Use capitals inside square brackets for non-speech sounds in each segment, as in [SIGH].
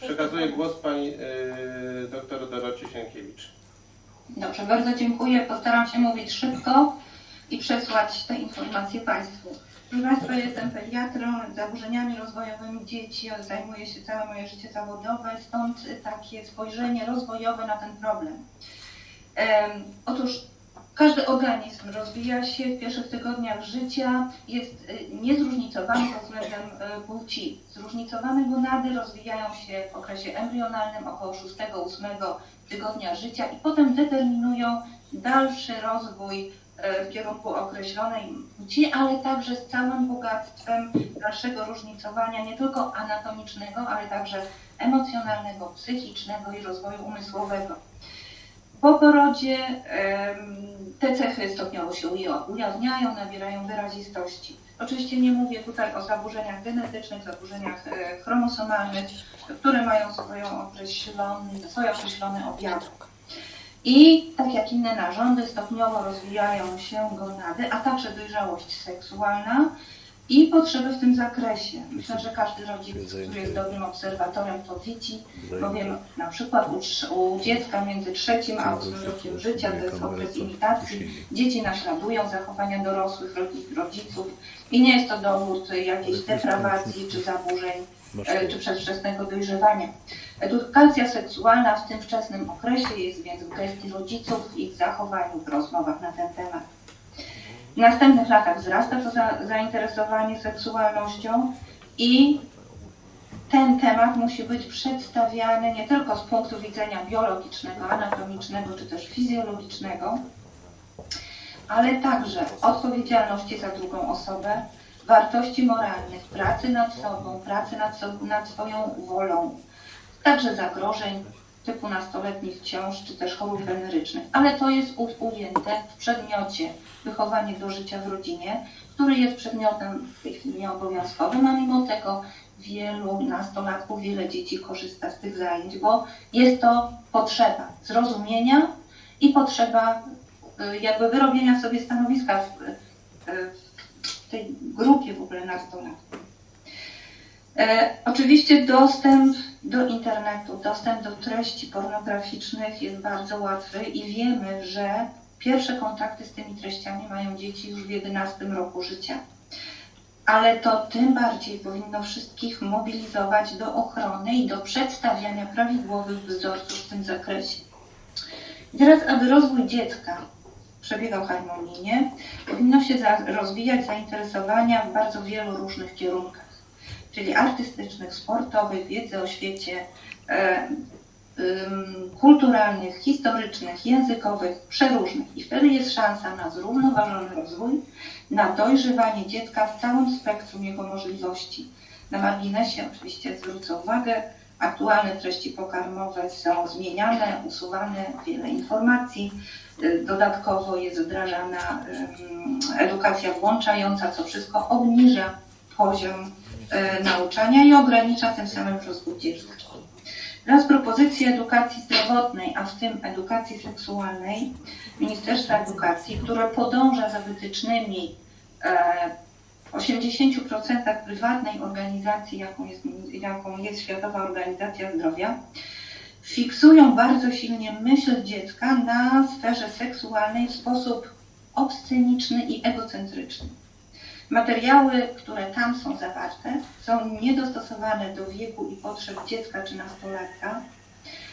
Przekazuję głos pani y, doktor Dorocie Sienkiewicz. Dobrze, bardzo dziękuję. Postaram się mówić szybko i przesłać te informacje Państwu. Proszę Państwa, jestem pediatrą z zaburzeniami rozwojowymi dzieci, zajmuję się całe moje życie zawodowe, stąd takie spojrzenie rozwojowe na ten problem. Em, otóż każdy organizm rozwija się w pierwszych tygodniach życia, jest y, niezróżnicowany pod względem y, płci. Zróżnicowane gonady rozwijają się w okresie embrionalnym około 6-8 tygodnia życia i potem determinują dalszy rozwój e, w kierunku określonej płci, ale także z całym bogactwem dalszego różnicowania, nie tylko anatomicznego, ale także emocjonalnego, psychicznego i rozwoju umysłowego. Po porodzie te cechy stopniowo się uja- ujawniają, nabierają wyrazistości. Oczywiście nie mówię tutaj o zaburzeniach genetycznych, zaburzeniach e, chromosomalnych, które mają swoją określony, swoje określone objawy. I tak jak inne narządy, stopniowo rozwijają się gonady, a także dojrzałość seksualna i potrzeby w tym zakresie. Myślę, że każdy rodzic, który jest dobrym obserwatorem, to widzi, bowiem na przykład u, u dziecka między trzecim a ósmym rokiem życia, to jest okres imitacji, dzieci naśladują zachowania dorosłych rodzi- rodziców i nie jest to dowód jakiejś deprawacji czy zaburzeń e, czy przedwczesnego dojrzewania. Edukacja seksualna w tym wczesnym okresie jest więc w gestii rodziców w ich zachowaniu w rozmowach na ten temat. W następnych latach wzrasta to za, zainteresowanie seksualnością i ten temat musi być przedstawiany nie tylko z punktu widzenia biologicznego, anatomicznego czy też fizjologicznego, ale także odpowiedzialności za drugą osobę, wartości moralnych, pracy nad sobą, pracy nad, so, nad swoją wolą, także zagrożeń typu nastoletnich ciąż czy też chorób wenerycznych. Ale to jest ujęte w przedmiocie wychowanie do życia w rodzinie, który jest przedmiotem w tej chwili nieobowiązkowym, a mimo tego wielu nastolatków, wiele dzieci korzysta z tych zajęć, bo jest to potrzeba zrozumienia i potrzeba y, jakby wyrobienia sobie stanowiska w, y, w tej grupie w ogóle nastolatków. E, oczywiście dostęp do internetu, dostęp do treści pornograficznych jest bardzo łatwy i wiemy, że pierwsze kontakty z tymi treściami mają dzieci już w 11 roku życia. Ale to tym bardziej powinno wszystkich mobilizować do ochrony i do przedstawiania prawidłowych wzorców w tym zakresie. I teraz, aby rozwój dziecka przebiegał harmonijnie, powinno się rozwijać zainteresowania w bardzo wielu różnych kierunkach czyli artystycznych, sportowych, wiedzy o świecie, e, kulturalnych, historycznych, językowych, przeróżnych. I wtedy jest szansa na zrównoważony rozwój, na dojrzewanie dziecka w całym spektrum jego możliwości. Na marginesie oczywiście zwrócę uwagę, aktualne treści pokarmowe są zmieniane, usuwane, wiele informacji. Y, Dodatkowo jest wdrażana edukacja włączająca, co wszystko obniża poziom e, nauczania i ogranicza tym samym rozwój dziecka. Oraz propozycje edukacji zdrowotnej, a w tym edukacji seksualnej Ministerstwa Edukacji, które podąża za wytycznymi e, w 80% prywatnej organizacji, jaką jest, jaką jest Światowa Organizacja Zdrowia, fiksują bardzo silnie myśl dziecka na sferze seksualnej w sposób obsceniczny i egocentryczny. Materiały, które tam są zawarte, są niedostosowane do wieku i potrzeb dziecka czy nastolatka,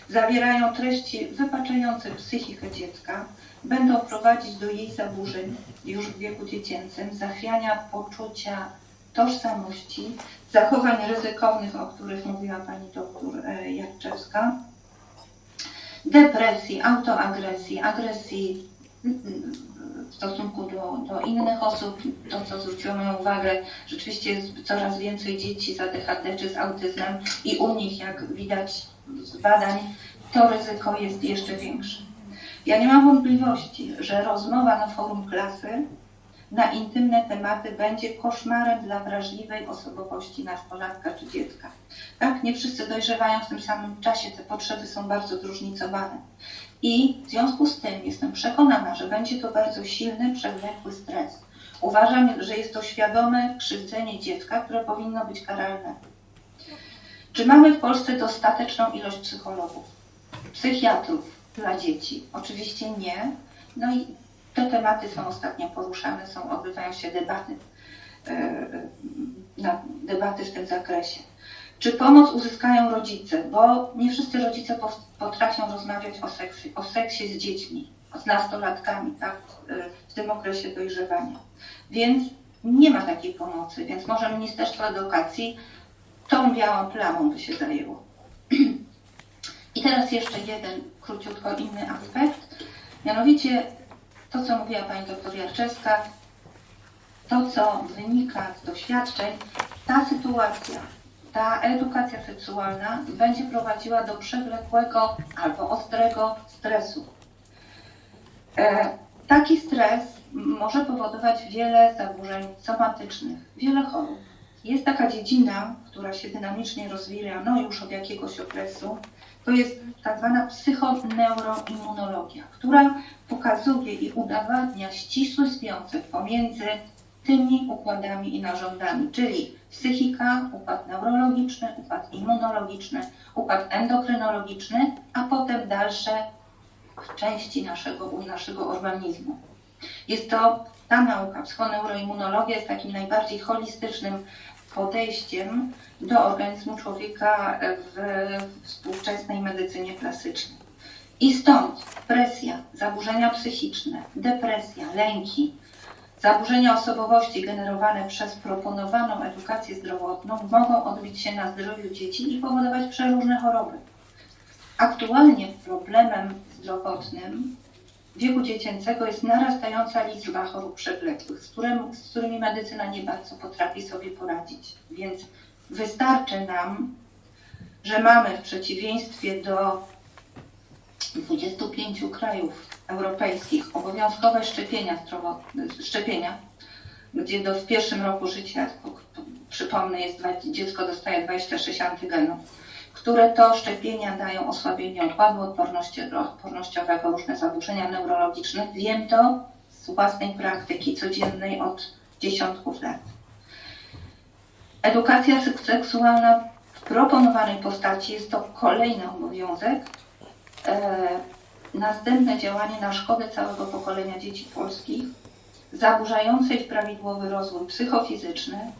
zawierają treści wypaczające psychikę dziecka, będą prowadzić do jej zaburzeń już w wieku dziecięcym, zachwiania poczucia tożsamości, zachowań ryzykownych, o których mówiła pani doktor e, Jarczewska, depresji, autoagresji, agresji mm, w stosunku do, do innych osób, to co zwróciło moją uwagę, rzeczywiście jest coraz więcej dzieci z ADHD czy z autyzmem i u nich, jak widać z badań, to ryzyko jest jeszcze większe. Ja nie mam wątpliwości, że rozmowa na forum klasy na intymne tematy będzie koszmarem dla wrażliwej osobowości nastolatka czy dziecka. Tak, nie wszyscy dojrzewają w tym samym czasie, te potrzeby są bardzo zróżnicowane. I w związku z tym jestem przekonana, że będzie to bardzo silny, przewlekły stres. Uważam, że jest to świadome krzywdzenie dziecka, które powinno być karalne. Czy mamy w Polsce dostateczną ilość psychologów, psychiatrów dla dzieci? Oczywiście nie. No i te tematy są ostatnio poruszane, są, odbywają się debaty, na, debaty w tym zakresie. Czy pomoc uzyskają rodzice? Bo nie wszyscy rodzice potrafią rozmawiać o seksie, o seksie z dziećmi, z nastolatkami, tak, e, w tym okresie dojrzewania. Więc nie ma takiej pomocy, więc może Ministerstwo Edukacji tą białą plamą by się zajęło. [CLEARS THROAT] I teraz jeszcze jeden króciutko inny aspekt, mianowicie to, co mówiła Pani doktor Jarczewska, to, co wynika z doświadczeń, ta sytuacja, ta edukacja seksualna będzie prowadziła do przewlekłego albo ostrego stresu. E, taki stres może powodować wiele zaburzeń somatycznych, wiele chorób. Jest taka dziedzina, która się dynamicznie rozwija, no już od jakiegoś okresu, to jest tak zwana psychoneuroimmunologia, która pokazuje i udowadnia ścisły związek pomiędzy tymi układami i narządami, czyli psychika, układ neurologiczny, układ immunologiczny, układ endokrynologiczny, a potem dalsze części naszego, naszego organizmu. Jest to ta nauka, psychoneuroimmunologia jest takim najbardziej holistycznym podejściem do organizmu człowieka w współczesnej medycynie klasycznej. I stąd presja, zaburzenia psychiczne, depresja, lęki, zaburzenia osobowości generowane przez proponowaną edukację zdrowotną mogą odbić się na zdrowiu dzieci i powodować przeróżne choroby. Aktualnie problemem zdrowotnym wieku dziecięcego jest narastająca liczba chorób przewlekłych, z, którym, z którymi medycyna nie bardzo potrafi sobie poradzić. Więc wystarczy nam, że mamy w przeciwieństwie do 25 krajów europejskich obowiązkowe szczepienia, szczepienia gdzie do, w pierwszym roku życia, przypomnę, jest, dziecko dostaje 26 antygenów, które to szczepienia dają osłabienie układu odporności, odpornościowego, różne zaburzenia neurologiczne. Wiem to z własnej praktyki codziennej od dziesiątków lat. Edukacja sek- seksualna w proponowanej postaci jest to kolejny obowiązek. Następne działanie na szkodę całego pokolenia dzieci polskich, zaburzające ich prawidłowy rozwój psychofizyczny,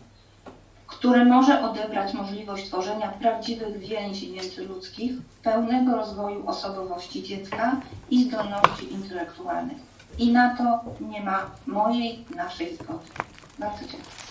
które może odebrać możliwość tworzenia prawdziwych więzi międzyludzkich, pełnego rozwoju osobowości dziecka i zdolności intelektualnych. I na to nie ma mojej, naszej zgody. Bardzo dziękuję.